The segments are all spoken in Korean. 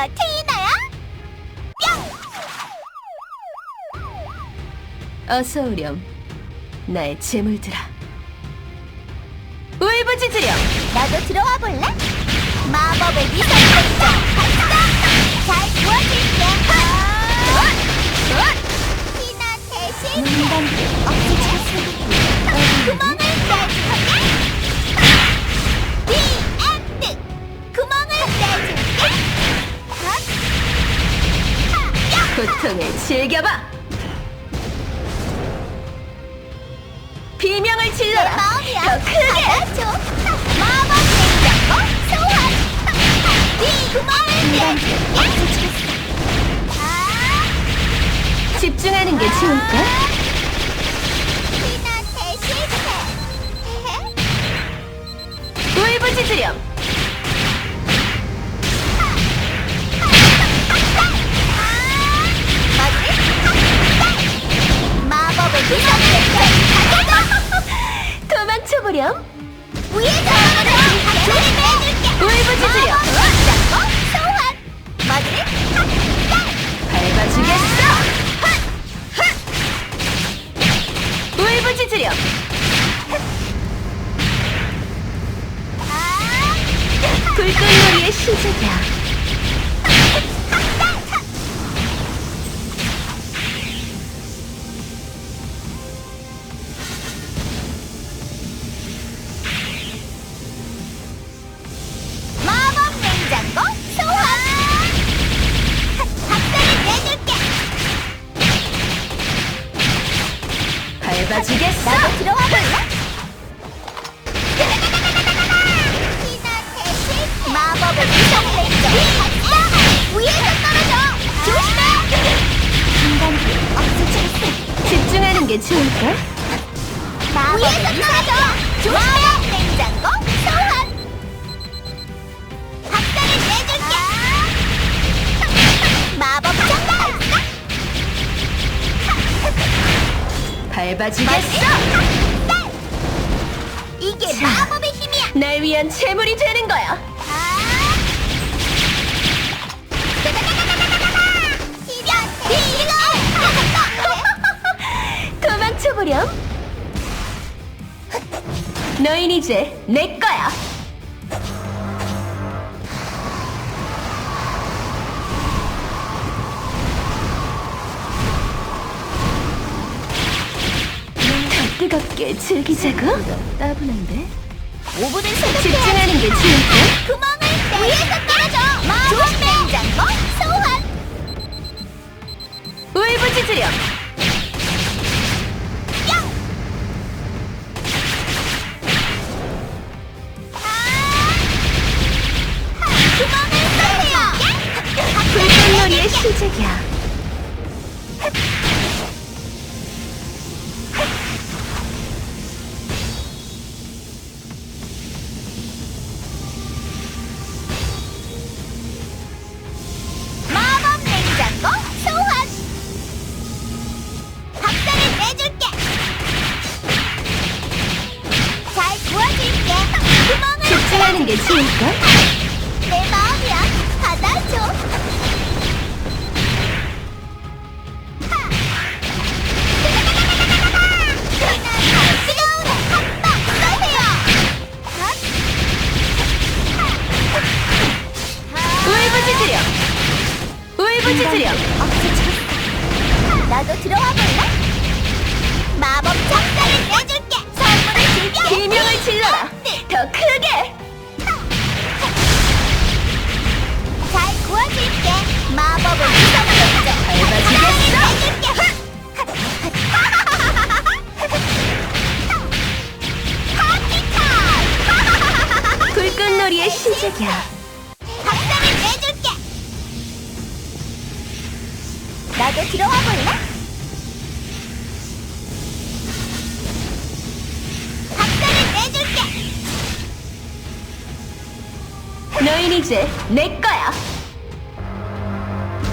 안녕하세요, 트이나야. 어서 오렴. 나의 재물들아. 울부짖으렴. 나도 들어와 볼래? 마법의 미성 고통을 즐겨봐. 비명을 내 질러라. 마음이야. 더 크게. 받아줘. 마법 냉장고 소환. 이 구멍을 내줄게. 아, 집중하는 게 좋을까? 보렴. 위에서. 울부짖으렴. 소환. 마드리 밟아주겠어. 울부짖으렴. 불꽃놀이의 시작이야. 나도 들어와 볼래? 위에서 떨어져. 조심해. 집중하는 게 좋을까? 위에서 떨어져. 조심해. 밟아주겠어. 이게 자. 마법의 힘이야. 날 위한 재물이 되는 거야. 아. 도망쳐보렴. 너흰 이제 내 거야. 더 뜨겁게 즐기자고. 따분한데. 5분을 소독해. 집중하는 게 좋을까? 구멍을 위에서 떨어져. 마법 냉장고 소환. 울부짖으렴. 뿅. 아. 구멍을 쏘세요. 불꽃놀이의 시작이야. 좋을까? 내 마음이야. 받아줘. 뜨거운 한방 쏘세요. 울부짖으렴. 울부짖으렴. 나도 들어와 볼래? 마법 작사를 내줄게. 선물을 즐겨. 비명을 질러라. 더 크게. 잘 구워줄게. 마법을 무서워했죠. 밟아주겠어. 불꽃놀이의 시작이야. 박살을 내줄게. 나도 들어와 볼래? 내줄게. 너흰 이제 내 거야.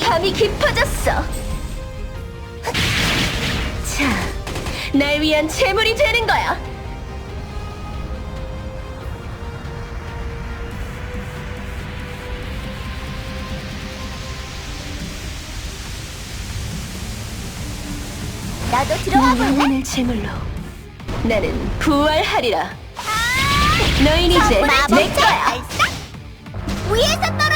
밤이 깊어졌어. 자, 날 위한 재물이 되는 거야. 나도 들어와 볼래? 영혼을 제물로 나는 부활하리라. 너흰 이제 내 거야. 발사! 위에서 떨어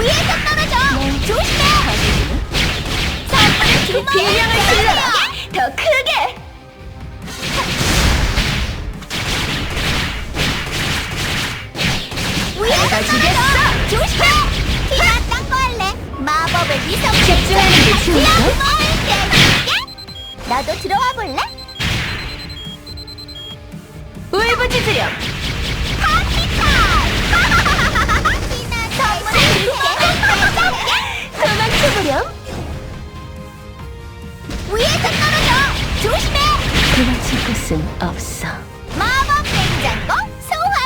위에서 떨어져! 조심해! 선물을 비명을. 질러라. 더 크게. 위에서. 떨어져! 조심해! 피나 딴거 할래. 마법을 미성 집중하는 게 좋을까? 나도 들어와 볼래? 울부짖으렴. 도망쳐보렴. 위에서 떨어져! 조심해! 도망칠 곳은 없어. 마법 냉장고 소환!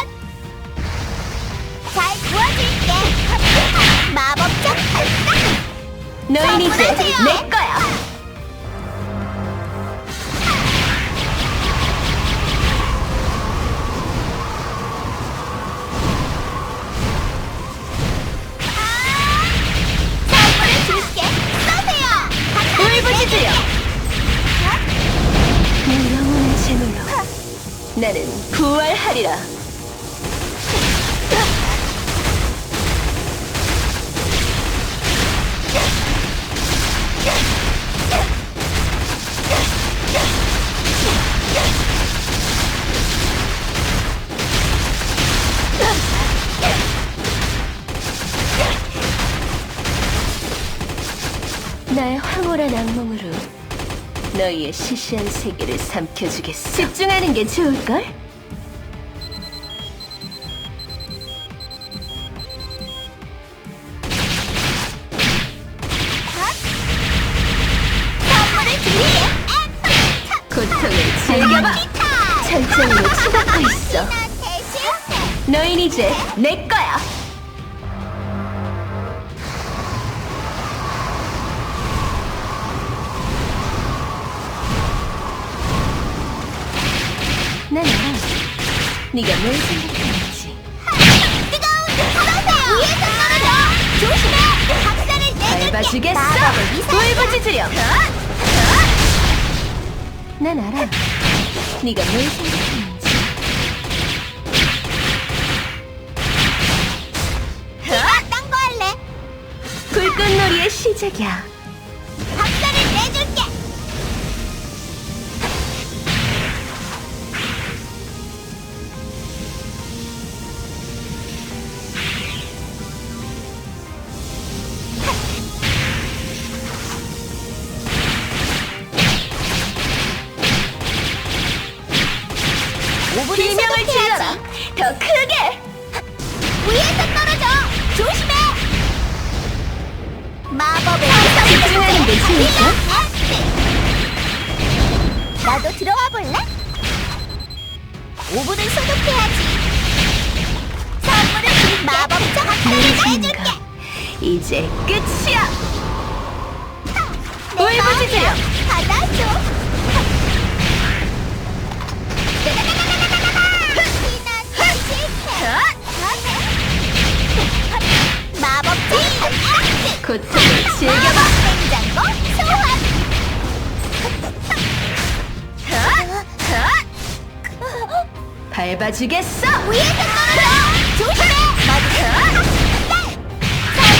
잘 구워줄게! 마법적 발사! 너흰 이제. 내 나는 부활하리라. 너희의 시시한 세계를 삼켜주겠어. 집중하는 게 좋을걸? 고통을 즐겨봐. 천천히로 치닫고 있어. 너흰 이제 내 거야. 네가 뭘 생각하는지. 뜨거운 털어세요! 위에서 떨어져! 조심해! 박살을 내줄게! 밟아주겠어. 울부짖으렴. 난 알아. 네가 뭘 생각하는지. 딴거 할래! 불꽃놀이의 시작이야. 비명을 질러라. 더 크게. 위에서 떨어져! 조심해! 마법을 집중하는 게 좋을까? 나도 들어와 볼래? 5분을 소독해야지 선물을 줄 마법적 내주인가 해줄게 이제 끝이야. 내. 마음이야. 받아줘 고통을 즐겨봐. 냉장고 소환 밟아주겠어. 위에서 떨어져! 조심해!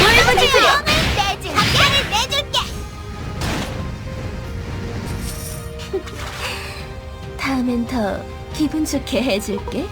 울부짖으렴. 내줄 학살을 내줄게! 다음엔 더 기분 좋게 해줄게.